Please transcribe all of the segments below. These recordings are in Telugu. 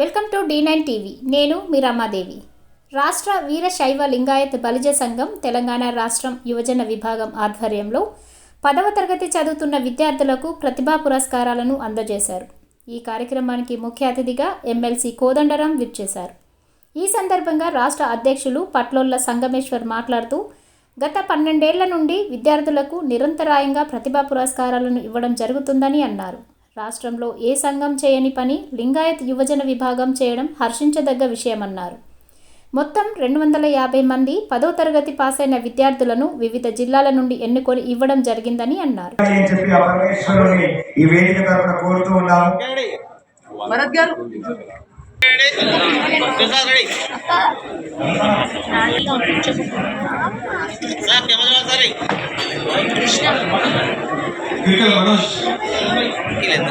Welcome to D nine TV. నేను మీ రమాదేవి రాష్ట్ర వీరశైవ లింగాయత్ బలిజ సంఘం తెలంగాణ రాష్ట్రం యువజన విభాగం ఆధ్వర్యంలో పదవ తరగతి చదువుతున్న విద్యార్థులకు ప్రతిభా పురస్కారాలను అందజేశారు. ఈ కార్యక్రమానికి ముఖ్య అతిథిగా ఎమ్మెల్సీ కోదండరాం విచ్చేశారు. ఈ సందర్భంగా రాష్ట్ర అధ్యక్షులు పట్లోళ్ళ సంగమేశ్వర్ మాట్లాడుతూ గత పన్నెండేళ్ళ నుండి విద్యార్థులకు నిరంతరాయంగా ప్రతిభా పురస్కారాలను ఇవ్వడం జరుగుతుందని అన్నారు. రాష్ట్రంలో ఏ సంఘం చేయని పని లింగాయత్ యువజన విభాగం చేయడం హర్షించదగ్గ విషయమన్నారు. మొత్తం రెండు వందల యాభై మంది పదో తరగతి పాస్ అయిన విద్యార్థులను వివిధ జిల్లాల నుండి ఎన్నుకొని ఇవ్వడం జరిగిందని అన్నారు. ఈ వేదిక కోరుతూ గారు. క్రికెట్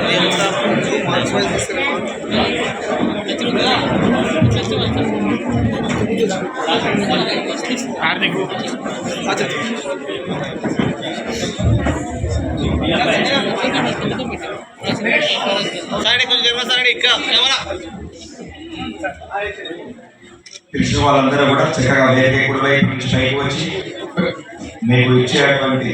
సారీ కొంచెం ఇంకా కెమెరా పిలిచిన వాళ్ళందరూ కూడా చక్కగా వేరే కుడి వైపు నుంచి పైకి వచ్చి మీకు ఇచ్చేటువంటి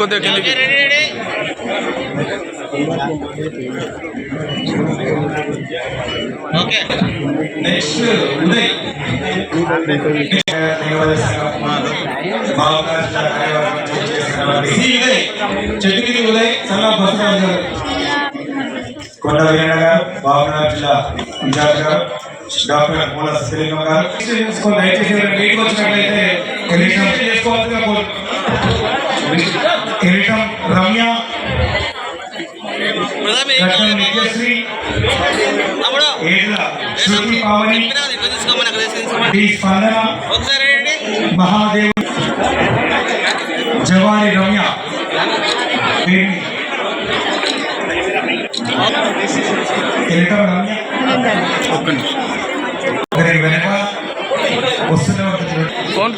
भैया फोन को देखेंगे okay ready ready okay next Uday చెట్టు కింది ఉదయ్ సల్లా బసవరాజు గారు కొండ వీరన్న గారు బాబునగర్ జిల్లా ఇన్ఛార్జ్ గారు డాక్టర్ మూల శ్రీలింగం గారు చూసుకొని దయచేసి ఎవరైనా మీటింగ్ వచ్చినట్లయితే ఎలిటం ఎలిటం రమ్య. నిత్యశ్రీ ఏడ్ల శృతి పావని. డి స్పందన. మహాదేవ్. జవారి రమ్య. ఎలిటం రమ్య. ఒక్క వెనక వస్తున్న. ఫోన్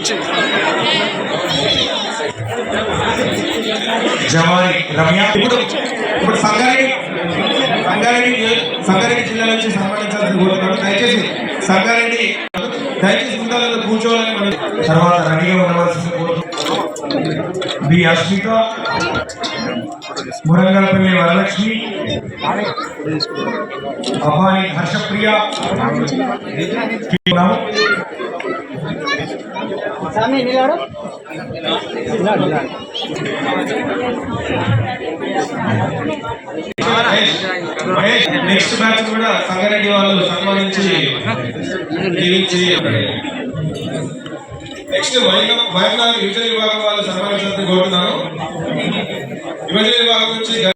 జవారి రమ్య. ఇప్పుడు ఇప్పుడు సంగారెడ్డి సంగారెడ్డి సంగారెడ్డి జిల్లా నుంచి సంబంధించాల్సిన కోరుతున్నాను దయచేసి సంగారెడ్డి దయచేసి ముందాలలో కూర్చోవాలని మనం తర్వాత రెడీగా ఉండవలసిన బి అశ్విక మురంగల్పల్లి వరలక్ష్మి అబ్బాయి హర్షప్రియ ఉన్నాము. మహేష్, నెక్స్ట్ బ్యాచ్ కూడా సంగారెడ్డి వాళ్ళు సన్మానించి దీవించి నెక్స్ట్ వైఎం వైఎంఆర్ యువజన విభాగం వాళ్ళు సన్మానించాలని కోరుతున్నాను. యువజన విభాగం నుంచి